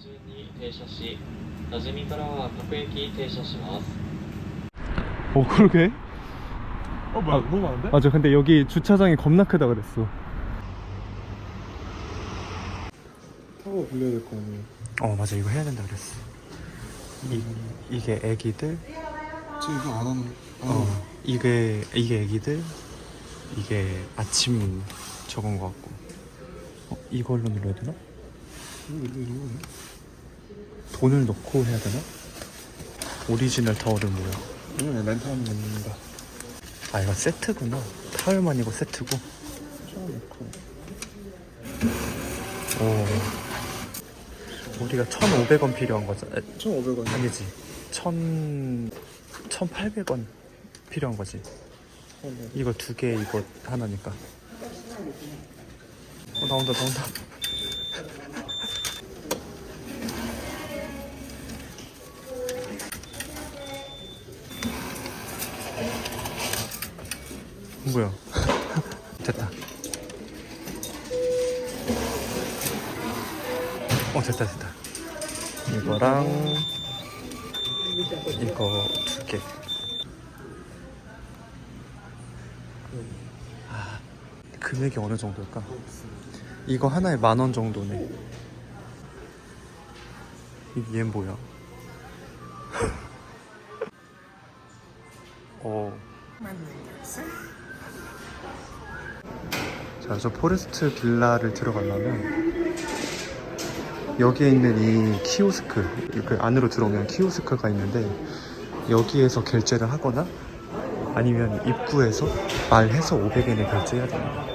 順に停車し多治見からは各駅停車します 어 그러게 어 뭐야 너무 많은데? 맞아 근데 여기 주차장이 겁나 크다 그랬어 타고 빌려야 될 거 아니에요 어 맞아 이거 해야 된다 그랬어 이, 이게 애기들 지금 이거 안 하는 어 이게 이게 애기들 이게 아침 적은 거 같고 어, 이걸로 눌러야 되나? 이거 이거 이거 돈을 넣고 해야 되나? 오리지널 타월은 뭐야? 이거 렌트하면 됩니다. 아 이거 세트구나. 타월만 이고 세트고. 오. 우리가 1,500원 필요한 거잖아 1,500원. 아니지. 1,000... 1,800원 필요한 거지. 이거 두 개 이거 하나니까. 어 나온다 나온다 뭐야 됐다 어 됐다 됐다 이거랑 이거 두 개 아, 금액이 어느 정도일까? 이거 하나에 만 원 정도네. 이- 얘는 뭐야? 어. 자, 저 포레스트 빌라를 들어가려면 여기에 있는 이 키오스크, 그 안으로 들어오면 키오스크가 있는데 여기에서 결제를 하거나 아니면 입구에서 말해서 500엔을 결제해야 됩니다.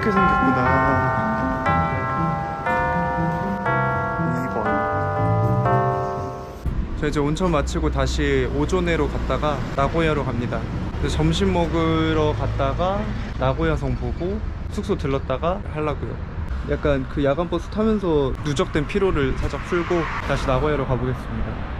이렇게 생겼구나. 2번. 저 이제 온천 마치고 다시 오조네로 갔다가 나고야로 갑니다. 점심 먹으러 갔다가 나고야성 보고 숙소 들렀다가 하려고요. 약간 그 야간 버스 타면서 누적된 피로를 살짝 풀고 다시 나고야로 가보겠습니다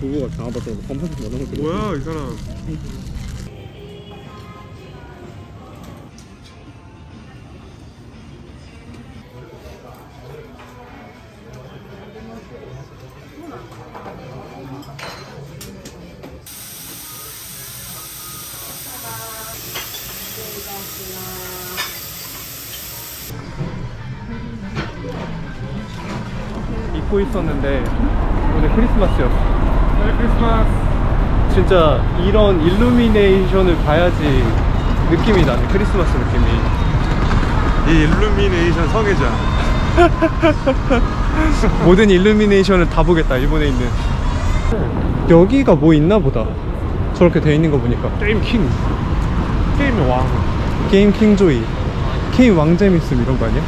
부부가 장아봤다고 검사도 만나는 거 뭐야 이 사람. 입고 있었는데 오늘 크리스마스였어 메리 크리스마스. 진짜 이런 일루미네이션을 봐야지 느낌이 나네 크리스마스 느낌이. 이 일루미네이션 성애자. 모든 일루미네이션을 다 보겠다 일본에 있는. 여기가 뭐 있나 보다. 저렇게 돼 있는 거 보니까. 게임 킹. 게임의 왕. 게임 킹조이. 게임 왕재밌음 이런 거 아니야?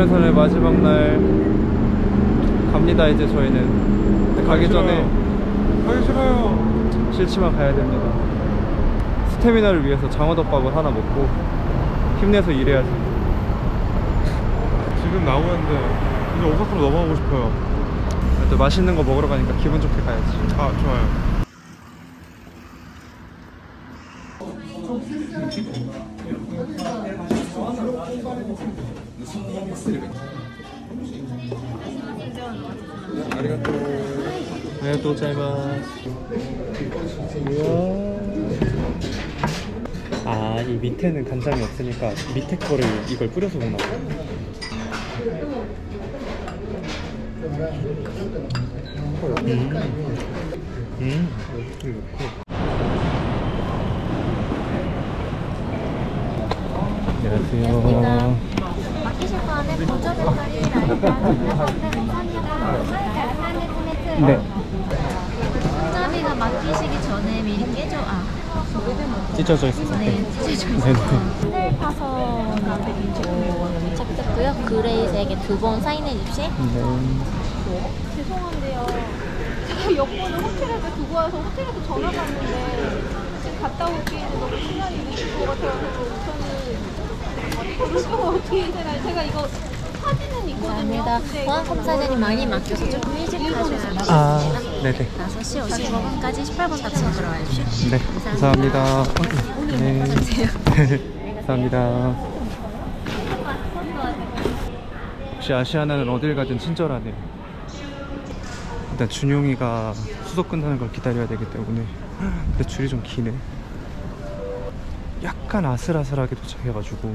일본에서는 마지막 날 갑니다 이제 저희는 근데 가기 전에 가기 싫어요. 싫지만 가야 됩니다 스태미나를 위해서 장어덮밥을 하나 먹고 힘내서 일해야지 지금 나오는데 이제 오사카로 넘어가고 싶어요. 또 맛있는 거 먹으러 가니까 기분 좋게 가야지 아 좋아요. 네, 또 짜이마스. 아, 이 밑에는 간장이 없으니까 밑에 거를 이걸 뿌려서 먹나 봐. 음. 음. 이렇게 넣고. 안녕하세요. 맡기실 거는 보조 배터리랑 감사합니다. 네. 손잡이가 맡기시기 전에 미리 깨져. 아, 찢어져 있어서. 네, 찢어져 네네. 있어서. 스텔 파선을 도착했고요. 그레이색에 두 번 사인해 주실. 네. 죄송한데요. 제가 여권을 호텔에다 두고 와서 호텔에서 전화가 왔는데 지금 갔다 오기에는 너무 시간이 늦을 것 같아서 저는 그럴 거가 어떻게 되나요? 제가 이거. 감사합니다. 보안 검사장이 많이 맡겨서 조금 일찍 가셔야 아. 네네. 5시 55분까지 18번 탑승 들어와 주십시오. 네, 감사합니다. 네. 감사합니다. 역시 아시아나는 어딜 가든 친절하네. 일단 준용이가 수속 끝나는 걸 기다려야 되기 때문에 근데 줄이 좀 기네. 약간 아슬아슬하게 도착해가지고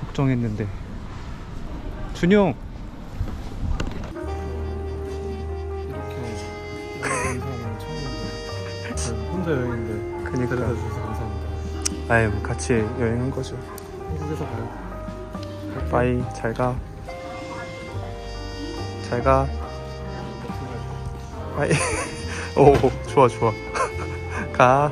걱정했는데 준용 혼자 여행인데 그니까 데려다 주셔서 감사합니다. 아유 뭐 같이 여행한 거죠. 한국에서 가요. 빠이 잘 가. 잘 가. 빠이. 오 좋아 좋아. 가.